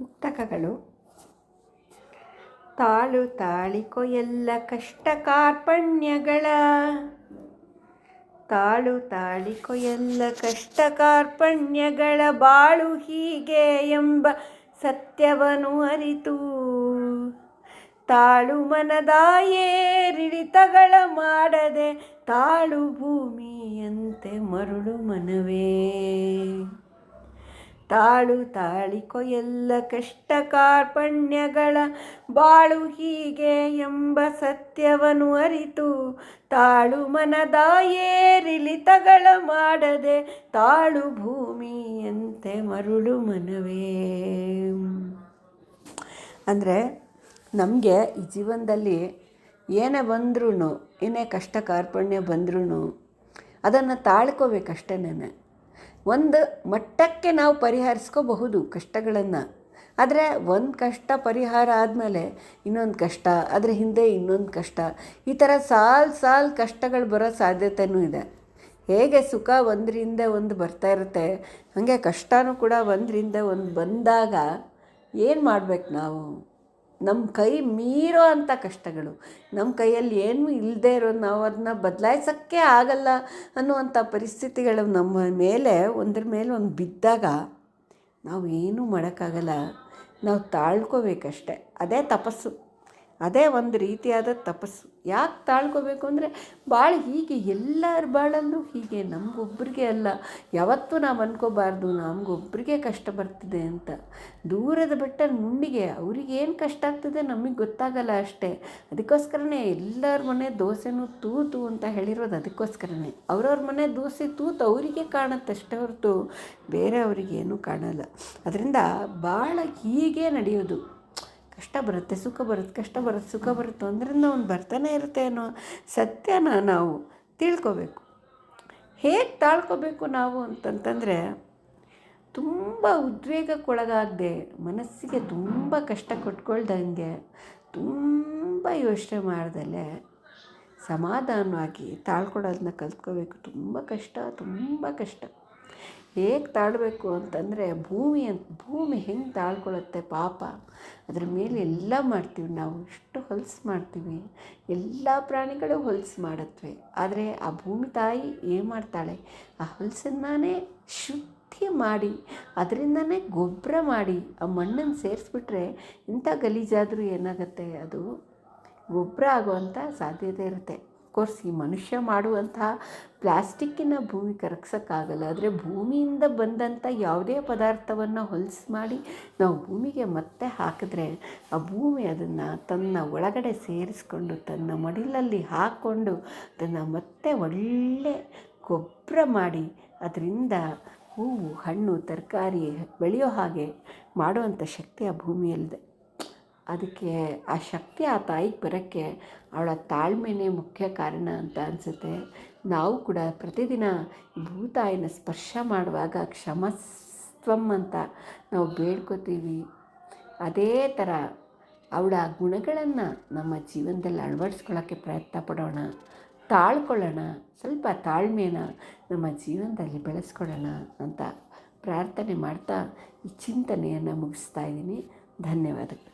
ಮುಕ್ತಕಗಳು. ತಾಳು ತಾಳಿಕೊ ಎಲ್ಲ ಕಷ್ಟ ಕಾರ್ಪಣ್ಯಗಳ ತಾಳು ತಾಳಿಕೊ ಎಲ್ಲ ಕಷ್ಟ ಕಾರ್ಪಣ್ಯಗಳ ಬಾಳು ಹೀಗೆ ಎಂಬ ಸತ್ಯವನ್ನು ಅರಿತು. ತಾಳು ಮನದಾಯೇರಿಳಿತಗಳ ಮಾಡದೆ ತಾಳು ಭೂಮಿಯಂತೆ ಮರುಳು ಮನವೇ. ತಾಳು ತಾಳಿಕೊ ಎಲ್ಲ ಕಷ್ಟ ಕಾರ್ಪಣ್ಯಗಳ ಬಾಳು ಹೀಗೆ ಎಂಬ ಸತ್ಯವನ್ನು ಅರಿತು. ತಾಳು ಮನದಾಯೇರಿಳಿತಗಳ ಮಾಡದೆ ತಾಳು ಭೂಮಿಯಂತೆ ಮರುಳು ಮನವೇ. ಅಂದರೆ ನಮಗೆ ಈ ಜೀವನದಲ್ಲಿ ಏನೇ ಬಂದ್ರೂ ಏನೇ ಕಷ್ಟ ಕಾರ್ಪಣ್ಯ ಬಂದ್ರೂ ಅದನ್ನು ತಾಳ್ಕೋಬೇಕಷ್ಟೇನೆ. ಒಂದು ಮಟ್ಟಕ್ಕೆ ನಾವು ಪರಿಹರಿಸ್ಕೋಬಹುದು ಕಷ್ಟಗಳನ್ನು. ಆದರೆ ಒಂದು ಕಷ್ಟ ಪರಿಹಾರ ಆದಮೇಲೆ ಇನ್ನೊಂದು ಕಷ್ಟ, ಅದರ ಹಿಂದೆ ಇನ್ನೊಂದು ಕಷ್ಟ, ಈ ಥರ ಸಾಲು ಸಾಲು ಕಷ್ಟಗಳು ಬರೋ ಸಾಧ್ಯತೆಯೂ ಇದೆ. ಹೇಗೆ ಸುಖ ಒಂದರಿಂದ ಒಂದು ಬರ್ತಾ ಇರುತ್ತೆ, ಹಾಗೆ ಕಷ್ಟನೂ ಕೂಡ ಒಂದರಿಂದ ಒಂದು ಬಂದಾಗ ಏನು ಮಾಡ್ಬೇಕು ನಾವು? ನಮ್ಮ ಕೈ ಮೀರೋ ಅಂಥ ಕಷ್ಟಗಳು. ನಮ್ಮ ಕೈಯಲ್ಲಿ ಏನೂ ಇಲ್ಲದೆ ಇರೋ ನಾವು ಅದನ್ನ ಬದಲಾಯಿಸೋಕ್ಕೆ ಆಗಲ್ಲ ಅನ್ನುವಂಥ ಪರಿಸ್ಥಿತಿಗಳು ನಮ್ಮ ಮೇಲೆ, ಒಂದ್ರ ಮೇಲೆ ಒಂದು ಬಿದ್ದಾಗ ನಾವು ಏನೂ ಮಾಡೋಕ್ಕಾಗಲ್ಲ. ನಾವು ತಾಳ್ಕೋಬೇಕಷ್ಟೆ. ಅದೇ ತಪಸ್ಸು. ಅದೇ ಒಂದು ರೀತಿಯಾದ ತಪಸ್ಸು. ಯಾಕೆ ತಾಳ್ಕೋಬೇಕು ಅಂದರೆ ಭಾಳ ಹೀಗೆ ಎಲ್ಲರ ಬಾಳಲ್ಲೂ ಹೀಗೆ ನಮಗೊಬ್ರಿಗೆ ಅಲ್ಲ, ಯಾವತ್ತೂ ನಾವು ಅನ್ಕೋಬಾರ್ದು, ನಮಗೊಬ್ರಿಗೆ ಕಷ್ಟ ಬರ್ತಿದೆ ಅಂತ. ದೂರದ ಬೆಟ್ಟ ನುಣ್ಣಿಗೆ ಅವ್ರಿಗೇನು ಕಷ್ಟ ಆಗ್ತದೆ ನಮಗೆ ಗೊತ್ತಾಗಲ್ಲ ಅಷ್ಟೇ. ಅದಕ್ಕೋಸ್ಕರನೇ ಎಲ್ಲರ ಮನೆ ದೋಸೆನೂ ತೂತು ಅಂತ ಹೇಳಿರೋದು ಅದಕ್ಕೋಸ್ಕರನೇ. ಅವ್ರವ್ರ ಮನೆ ದೋಸೆ ತೂತು ಅವರಿಗೆ ಕಾಣುತ್ತಷ್ಟೇ ಹೊರತು ಬೇರೆ ಅವರಿಗೇನು ಕಾಣಲ್ಲ. ಅದರಿಂದ ಭಾಳ ಹೀಗೆ ನಡೆಯೋದು. ಕಷ್ಟ ಬರುತ್ತೆ, ಸುಖ ಬರುತ್ತೆ, ಕಷ್ಟ ಬರುತ್ತೆ, ಸುಖ ಬರುತ್ತೆ ಒಂದರಿಂದ ಅವ್ನು ಬರ್ತಾನೆ ಇರುತ್ತೆ ಅನ್ನೋ ಸತ್ಯನ ನಾವು ತಿಳ್ಕೊಬೇಕು. ಹೇಗೆ ತಾಳ್ಕೋಬೇಕು ನಾವು ಅಂತಂತಂದರೆ ತುಂಬ ಉದ್ವೇಗಕ್ಕೊಳಗಾಗದೆ, ಮನಸ್ಸಿಗೆ ತುಂಬ ಕಷ್ಟ ಕೊಟ್ಕೊಳ್ದಂಗೆ ತುಂಬ ಯೋಚನೆ ಮಾಡ್ದಲೆ ಸಮಾಧಾನವಾಗಿ ತಾಳ್ಕೊಡೋದನ್ನ ಕಲ್ತ್ಕೋಬೇಕು. ತುಂಬ ಕಷ್ಟ ತುಂಬ ಕಷ್ಟ. ಹೇಗೆ ತಾಳಬೇಕು ಅಂತಂದರೆ ಭೂಮಿ ಅಂತ ಭೂಮಿ ಹೆಂಗೆ ತಾಳ್ಕೊಳ್ಳುತ್ತೆ ಪಾಪ. ಅದ್ರ ಮೇಲೆ ಎಲ್ಲ ಮಾಡ್ತೀವಿ ನಾವು. ಎಷ್ಟು ಹೊಲಸು ಮಾಡ್ತೀವಿ. ಎಲ್ಲ ಪ್ರಾಣಿಗಳು ಹೊಲಸು ಮಾಡತ್ವೆ. ಆದರೆ ಆ ಭೂಮಿ ತಾಯಿ ಏನು ಮಾಡ್ತಾಳೆ? ಆ ಹೊಲಸನ್ನೇ ಶುದ್ಧಿ ಮಾಡಿ, ಅದರಿಂದನೇ ಗೊಬ್ಬರ ಮಾಡಿ, ಆ ಮಣ್ಣನ್ನು ಸೇರಿಸ್ಬಿಟ್ರೆ ಇಂಥ ಗಲೀಜಾದರೂ ಏನಾಗುತ್ತೆ? ಅದು ಗೊಬ್ಬರ ಆಗುವಂಥ ಸಾಧ್ಯತೆ ಇರುತ್ತೆ. ಕೋರ್ಸ್ ಈ ಮನುಷ್ಯ ಮಾಡುವಂತಹ ಪ್ಲಾಸ್ಟಿಕ್ಕಿನ ಭೂಮಿ ಕರಗ್ಸೋಕ್ಕಾಗಲ್ಲ ಆದರೆ ಭೂಮಿಯಿಂದ ಬಂದಂಥ ಯಾವುದೇ ಪದಾರ್ಥವನ್ನು ಹೊಲಸು ಮಾಡಿ ನಾವು ಭೂಮಿಗೆ ಮತ್ತೆ ಹಾಕಿದ್ರೆ ಆ ಭೂಮಿ ಅದನ್ನು ತನ್ನ ಒಳಗಡೆ ಸೇರಿಸ್ಕೊಂಡು ತನ್ನ ಮಡಿಲಲ್ಲಿ ಹಾಕ್ಕೊಂಡು ಅದನ್ನು ಮತ್ತೆ ಒಳ್ಳೆ ಗೊಬ್ಬರ ಮಾಡಿ ಅದರಿಂದ ಹೂವು, ಹಣ್ಣು, ತರಕಾರಿ ಬೆಳೆಯೋ ಹಾಗೆ ಮಾಡುವಂಥ ಶಕ್ತಿ ಆ ಭೂಮಿಯಲ್ಲಿದೆ. ಅದಕ್ಕೆ ಆ ಶಕ್ತಿ ಆ ತಾಯಿಗೆ ಬರೋಕ್ಕೆ ಅವಳ ತಾಳ್ಮೆನೇ ಮುಖ್ಯ ಕಾರಣ ಅಂತ ಅನಿಸುತ್ತೆ. ನಾವು ಕೂಡ ಪ್ರತಿದಿನ ಭೂತಾಯಿನ ಸ್ಪರ್ಶ ಮಾಡುವಾಗ ಕ್ಷಮಸ್ತ್ವಂ ಅಂತ ನಾವು ಬೇಡ್ಕೋತೀವಿ. ಅದೇ ಥರ ಅವಳ ಗುಣಗಳನ್ನು ನಮ್ಮ ಜೀವನದಲ್ಲಿ ಅಳವಡಿಸ್ಕೊಳ್ಳೋಕ್ಕೆ ಪ್ರಯತ್ನ ಪಡೋಣ, ತಾಳ್ಕೊಳ್ಳೋಣ, ಸ್ವಲ್ಪ ತಾಳ್ಮೆನ ನಮ್ಮ ಜೀವನದಲ್ಲಿ ಬೆಳೆಸ್ಕೊಳ್ಳೋಣ ಅಂತ ಪ್ರಾರ್ಥನೆ ಮಾಡ್ತಾ ಈ ಚಿಂತನೆಯನ್ನು ಮುಗಿಸ್ತಾ ಇದ್ದೀನಿ. ಧನ್ಯವಾದಗಳು.